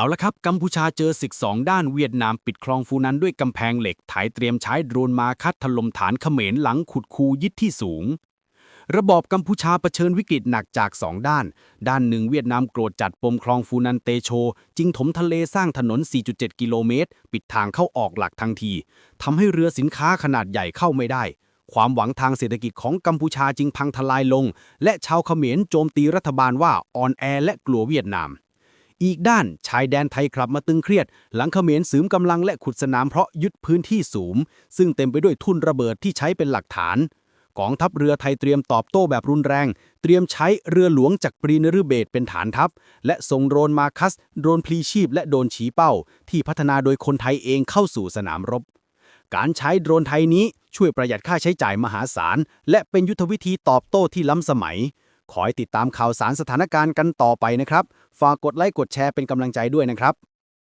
เอาละครับ กัมพูชาเจอศึกสองด้านเวียดนามปิดคลองฟูนันด้วยกำแพงเหล็กถ่ายเตรียมใช้โดรนมาคัดถล่มฐานเขมรหลังขุดคูยึดที่สูง ระบอบกัมพูชาเผชิญวิกฤตหนักจากสองด้าน ด้านหนึ่งเวียดนามโกรธจัดปมคลองฟูนันเตโช จึงถมทะเลสร้างถนน 4.7 กิโลเมตร ปิดทางเข้าออกหลักทันทีทำให้เรือสินค้าขนาดใหญ่เข้าไม่ได้ ความหวังทางเศรษฐกิจของกัมพูชาจึงพังทลายลง และชาวเขมรโจมตีรัฐบาลว่าอ่อนแอและกลัวเวียดนาม อีกด้านชายแดนไทยกลับมาตึงเครียด หลังเขมรสืมกำลังและขุดสนามเพราะยึดพื้นที่สูง ซึ่งเต็มไปด้วยทุ่นระเบิดที่ใช้เป็นหลักฐาน กองทัพเรือไทยเตรียมตอบโต้แบบรุนแรง เตรียมใช้เรือหลวงจากปรีนฤเบศเป็นฐานทัพ และส่งโดรนมาคัส โดรนพลีชีพ และโดรนฉีเป้า ที่พัฒนาโดยคนไทยเองเข้าสู่สนามรบ การใช้โดรนไทยนี้ช่วยประหยัดค่าใช้จ่ายมหาศาลและเป็นยุทธวิธีตอบโต้ที่ล้ำสมัย ขอให้ติดตามข่าวสารสถานการณ์กันต่อไปนะครับ ฝากกดไลค์กดแชร์เป็นกำลังใจด้วยนะครับ